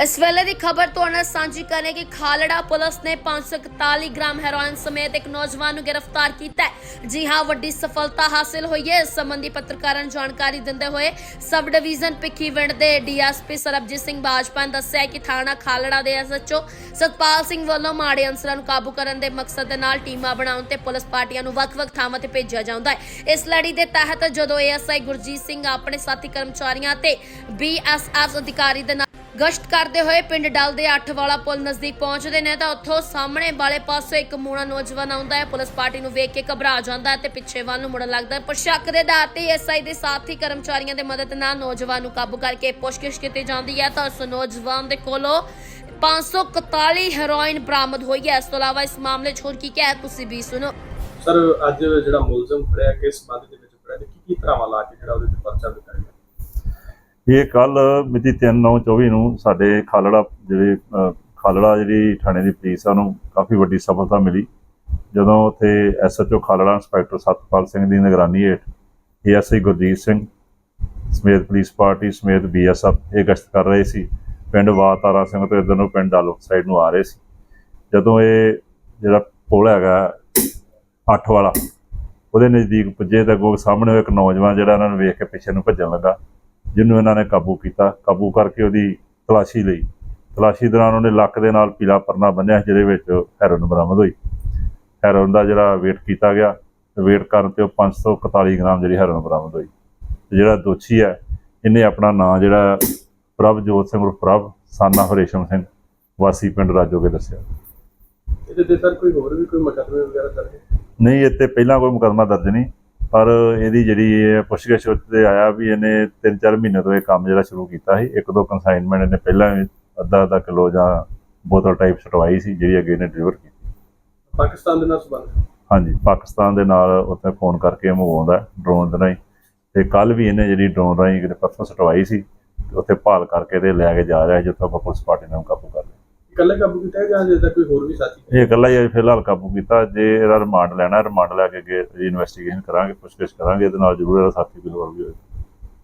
ਇਸ ਵੇਲੇ ਦੀ ਖਬਰ ਤੁਹਾਡੇ ਨਾਲ ਸਾਂਝੀ ਕਰਨੇ ਕਿ ਖਾਲੜਾ ਪੁਲਿਸ ਨੇ 541 ਗ੍ਰਾਮ ਹੈਰੋਇਨ ਸਮੇਤ ਇੱਕ ਨੌਜਵਾਨ ਨੂੰ ਗ੍ਰਿਫਤਾਰ ਕੀਤਾ ਹੈ। ਜੀ ਹਾਂ, ਵੱਡੀ ਸਫਲਤਾ ਹਾਸਿਲ ਹੋਈ ਹੈ। ਇਸ ਸੰਬੰਧੀ ਪੱਤਰਕਾਰਾਂ ਨੂੰ ਜਾਣਕਾਰੀ ਦਿੰਦੇ ਹੋਏ ਸਬ ਡਿਵੀਜ਼ਨ ਪਿੱਖੀਵਿੰਡ ਦੇ ਡੀਐਸਪੀ ਸਰਬਜੀਤ ਸਿੰਘ ਬਾਜਪਾ ਨੇ ਦੱਸਿਆ ਕਿ ਥਾਣਾ ਖਾਲੜਾ ਦੇ ਐਸਐਚਓ ਸਤਪਾਲ ਸਿੰਘ ਵੱਲੋਂ ਮਾੜੇ ਅਨਸਰਾਂ ਨੂੰ ਕਾਬੂ ਕਰਨ ਦੇ ਮਕਸਦ ਦੇ ਨਾਲ ਟੀਮਾਂ ਬਣਾਉਣ ਤੇ ਪੁਲਿਸ ਪਾਰਟੀਆਂ ਨੂੰ ਵੱਖ-ਵੱਖ ਥਾਵਾਂ ਤੇ ਭੇਜਿਆ ਜਾਂਦਾ ਹੈ। ਇਸ ਲੜੀ ਦੇ ਤਹਿਤ ਜਦੋਂ ਏਐਸਆਈ ਗੁਰਜੀਤ ਸਿੰਘ ਆਪਣੇ ਸਾਥੀ ਕਰਮਚਾਰੀਆਂ ਤੇ ਬੀਐਸਐਫ ਅਧਿਕਾਰੀ ਦੇ ਨਾਲ ਗਸ਼ਤ ਕਰਦੇ ਹੋਏ ਪਿੰਡ ਡਲ ਦੇ 8 ਪੁਲ ਨਜ਼ਦੀਕ ਪਹੁੰਚਦੇ ਨੇ ਤਾਂ ਉੱਥੋਂ ਸਾਹਮਣੇ ਵਾਲੇ ਪਾਸੇ ਇੱਕ ਮੂਣਾ ਨੌਜਵਾਨ ਆਉਂਦਾ ਹੈ। ਪੁਲਿਸ ਪਾਰਟੀ ਨੂੰ ਵੇਖ ਕੇ ਘਬਰਾ ਜਾਂਦਾ ਹੈ ਤੇ ਪਿੱਛੇ ਵੱਲ ਨੂੰ ਮੁੜਨ ਲੱਗਦਾ ਹੈ। ਪਰ ਸ਼ੱਕ ਦੇ ਆਧਾਰ ਤੇ ਐਸਆਈ ਦੇ ਸਾਥੀ ਕਰਮਚਾਰੀਆਂ ਦੇ ਮਦਦ ਨਾਲ ਨੌਜਵਾਨ ਨੂੰ ਕਾਬੂ ਕਰਕੇ ਪੁੱਛਗਿੱਛ ਕੀਤੀ ਜਾਂਦੀ ਹੈ ਤਾਂ ਉਸ ਨੌਜਵਾਨ ਦੇ ਕੋਲੋਂ 541 ਹੈਰੋਇਨ ਬਰਾਮਦ ਹੋਈ ਹੈ। ਇਸ ਤੋਂ ਇਲਾਵਾ ਇਸ ਮਾਮਲੇ 'ਚ ਹੋਰ ਕੀ ਕਿਹਾ ਤੁਸੀਂ ਵੀ ਸੁਣੋ। ਸਰ, ਅੱਜ ਜਿਹੜਾ ਮੁਲਜ਼ਮ ਫੜਿਆ, ਕਿਸ ਸੰਬੰਧ ਦੇ ਵਿੱਚ ਫੜਿਆ ਤੇ ਕੀ ਕੀ ਧਰਾਵਾਂ ਲਾ ਕੇ ਜਿਹੜਾ ਉਹਦੇ ਤੇ ਇਹ ਕੱਲ ਮਿਤੀ 3/9/24 ਨੂੰ ਸਾਡੇ ਖਾਲੜਾ ਜਿਹੜੇ ਖਾਲੜਾ ਜਿਹੜੀ ਥਾਣੇ ਦੀ ਪੁਲਿਸ ਆ ਨੂੰ ਕਾਫੀ ਵੱਡੀ ਸਫਲਤਾ ਮਿਲੀ। ਜਦੋਂ ਉੱਥੇ ਐਸਐਚਓ ਖਾਲੜਾ ਇੰਸਪੈਕਟਰ ਸਤਪਾਲ ਸਿੰਘ ਦੀ ਨਿਗਰਾਨੀ ਹੇਠ ਏਐਸਆਈ ਗੁਰਜੀਤ ਸਿੰਘ ਸਮੇਤ ਪੁਲਿਸ ਪਾਰਟੀ ਸਮੇਤ ਬੀਐਸਐਫ ਇਹ ਗਸ਼ਤ ਕਰ ਰਹੇ ਸੀ। ਪਿੰਡ ਵਾਤਾਰਾ ਸਿੰਘ ਤੋਂ ਇਧਰ ਨੂੰ ਪਿੰਡ ਡਾਲੋ ਸਾਈਡ ਨੂੰ ਆ ਰਹੇ ਸੀ। ਜਦੋਂ ਇਹ ਜਿਹੜਾ ਪੁਲ ਹੈਗਾ ਅੱਠ ਵਾਲਾ, ਉਹਦੇ ਨਜ਼ਦੀਕ ਪੁੱਜੇ ਤਾਂ ਅੱਗੋਂ ਸਾਹਮਣੇ ਇੱਕ ਨੌਜਵਾਨ ਜਿਹੜਾ ਇਹਨਾਂ ਨੂੰ ਵੇਖ ਕੇ ਪਿੱਛੇ ਨੂੰ ਭੱਜਣ ਲੱਗਾ। ਜਿਹਨੂੰ ਇਹਨਾਂ ਨੇ ਕਾਬੂ ਕੀਤਾ ਕਾਬੂ ਕਰਕੇ ਉਹਦੀ ਤਲਾਸ਼ੀ ਲਈ। ਤਲਾਸ਼ੀ ਦੌਰਾਨ ਉਹਨੇ ਲੱਕ ਦੇ ਨਾਲ ਪੀਲਾ ਪਰਨਾ ਬੰਨਿਆ ਜਿਹਦੇ ਵਿੱਚ ਹੈਰੋਇਨ ਬਰਾਮਦ ਹੋਈ। ਹੈਰੋਇਨ ਦਾ ਜਿਹੜਾ weight ਕੀਤਾ ਗਿਆ weight ਕਰਨ ਤੇ ਉਹ 541 ਗ੍ਰਾਮ ਜਿਹੜੀ ਹੈਰੋਇਨ ਬਰਾਮਦ ਹੋਈ। ਜਿਹੜਾ ਦੋਸ਼ੀ ਹੈ ਇਹਨੇ ਆਪਣਾ ਨਾਂ ਜਿਹੜਾ ਪ੍ਰਭਜੋਤ ਸਿੰਘ ਉਰਫ ਪ੍ਰਭ ਸਾਨਾ ਹਰੇਸ਼ਮ ਸਿੰਘ ਵਾਸੀ ਪਿੰਡ ਰਾਜੋਗੇ ਦੱਸਿਆ। ਇਹਦੇ ਤੇ ਸਰ ਕੋਈ ਹੋਰ ਵੀ ਕੋਈ ਮੁਕੱਦਮੇ ਵਗੈਰਾ ਦਰਜ ਨਹੀਂ ਤੇ ਪਹਿਲਾਂ ਕੋਈ ਮੁਕੱਦਮਾ ਦਰਜ ਨਹੀਂ। ਪਰ ਇਹਦੀ ਜਿਹੜੀ ਇਹ ਪੁੱਛਗਿੱਛ ਉੱਤੇ ਆਇਆ ਵੀ ਇਹਨੇ 3-4 ਮਹੀਨੇ ਤੋਂ ਇਹ ਕੰਮ ਜਿਹੜਾ ਸ਼ੁਰੂ ਕੀਤਾ ਸੀ। ਇੱਕ ਦੋ ਕਨਸਾਈਨਮੈਂਟ ਇਹਨੇ ਪਹਿਲਾਂ ਵੀ ਅੱਧਾ ਅੱਧਾ ਕਿਲੋ ਜਾਂ ਬੋਤਲ ਟਾਈਪ ਸਟਵਾਈ ਸੀ ਜਿਹੜੀ ਅੱਗੇ ਇਹਨੇ ਡਿਲੀਵਰ ਕੀਤੀ। ਪਾਕਿਸਤਾਨ ਦੇ ਨਾਲ ਸੰਬੰਧ? ਹਾਂਜੀ ਪਾਕਿਸਤਾਨ ਦੇ ਨਾਲ ਉੱਥੇ ਫੋਨ ਕਰਕੇ ਮੰਗਵਾਉਂਦਾ ਡਰੋਨ ਦੇ ਰਾਹੀਂ। ਤੇ ਕੱਲ ਵੀ ਇਹਨੇ ਜਿਹੜੀ ਡਰੋਨ ਰਾਹੀਂ ਕਿਤੇ ਪਰਸੋਂ ਸਟਵਾਈ ਸੀ ਤੇ ਉੱਥੇ ਭਾਲ ਕਰਕੇ ਤੇ ਲੈ ਕੇ ਜਾ ਰਿਹਾ ਜਿੱਥੋਂ ਆਪਾਂ ਪੁਲਿਸ ਪਾਰਟੀ ਨਾਲ ਕਾਬੂ ਕਰ ਇਕੱਲੇ ਕਾਬੂ ਕੀਤਾ ਜਾਂ ਜਿਹਦਾ ਕੋਈ ਹੋਰ ਵੀ ਸਾਥੀ? ਇਹ ਇਕੱਲਾ ਹੀ ਅਜੇ ਫਿਲਹਾਲ ਕਾਬੂ ਕੀਤਾ। ਜੇ ਇਹਦਾ ਰਿਮਾਂਡ ਲੈਣਾ ਰਿਮਾਂਡ ਲੈ ਕੇ ਇਨਵੈਸਟੀਗੇਸ਼ਨ ਕਰਾਂਗੇ, ਪੁੱਛਗਿੱਛ ਕਰਾਂਗੇ, ਇਹਦੇ ਨਾਲ ਜ਼ਰੂਰ ਇਹਦਾ ਸਾਥੀ ਕੋਈ ਹੋਰ ਵੀ ਹੋਏਗਾ।